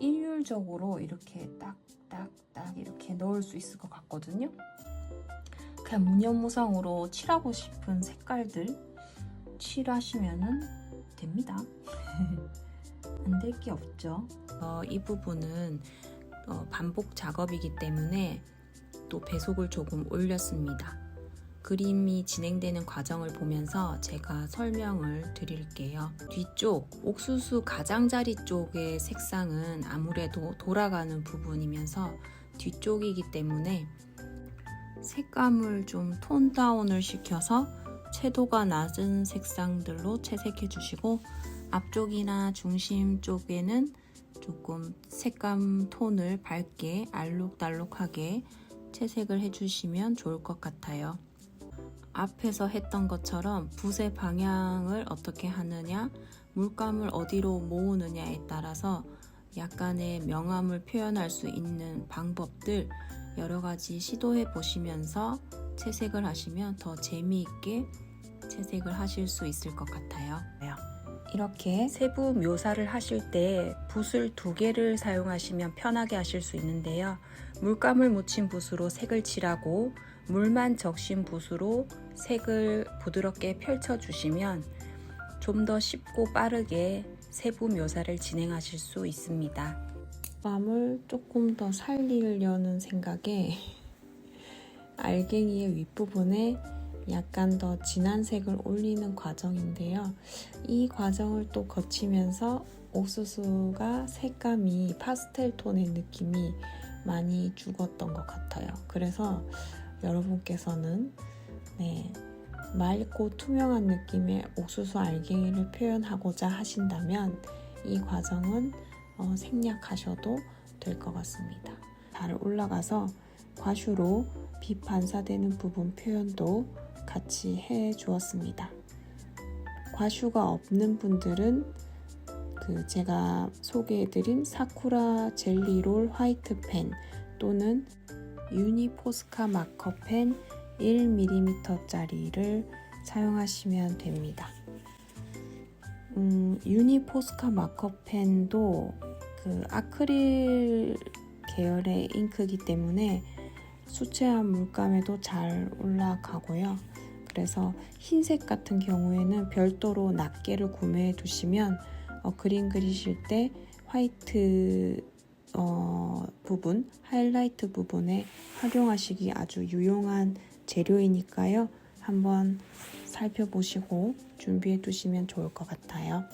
일률적으로 이렇게 딱딱딱 이렇게 넣을 수 있을 것 같거든요. 그냥 무념무상으로 칠하고 싶은 색깔들 칠하시면은 됩니다. 안 될 게 없죠. 어, 이 부분은 어, 반복 작업이기 때문에 또 배속을 조금 올렸습니다. 그림이 진행되는 과정을 보면서 제가 설명을 드릴게요. 뒤쪽 옥수수 가장자리 쪽의 색상은 아무래도 돌아가는 부분이면서 뒤쪽이기 때문에 색감을 좀 톤 다운을 시켜서 채도가 낮은 색상들로 채색해 주시고 앞쪽이나 중심 쪽에는 조금 색감 톤을 밝게 알록달록하게 채색을 해주시면 좋을 것 같아요. 앞에서 했던 것처럼 붓의 방향을 어떻게 하느냐, 물감을 어디로 모으느냐에 따라서 약간의 명암을 표현할 수 있는 방법들 여러 가지 시도해 보시면서 채색을 하시면 더 재미있게 채색을 하실 수 있을 것 같아요. 이렇게 세부 묘사를 하실 때 붓을 두 개를 사용하시면 편하게 하실 수 있는데요. 물감을 묻힌 붓으로 색을 칠하고 물만 적신 붓으로 색을 부드럽게 펼쳐주시면 좀 더 쉽고 빠르게 세부 묘사를 진행하실 수 있습니다. 밤을 조금 더 살리려는 생각에 알갱이의 윗부분에 약간 더 진한 색을 올리는 과정인데요. 이 과정을 또 거치면서 옥수수가 색감이 파스텔 톤의 느낌이 많이 죽었던 것 같아요. 그래서 여러분께서는 네, 맑고 투명한 느낌의 옥수수 알갱이를 표현하고자 하신다면 이 과정은 어, 생략하셔도 될 것 같습니다. 잘 올라가서 과슈로 빛 반사되는 부분 표현도 같이 해 주었습니다. 과슈가 없는 분들은 그 제가 소개해드린 사쿠라 젤리롤 화이트 펜 또는 유니포스카 마커 펜 1mm짜리를 사용하시면 됩니다. 음, 유니포스카 마커 펜도 그 아크릴 계열의 잉크이기 때문에 수채화 물감에도 잘 올라가고요. 그래서 흰색 같은 경우에는 별도로 낱개를 구매해 두시면 어, 그림 그리실 때 화이트 어, 부분, 하이라이트 부분에 활용하시기 아주 유용한 재료이니까요. 한번 살펴보시고 준비해 두시면 좋을 것 같아요.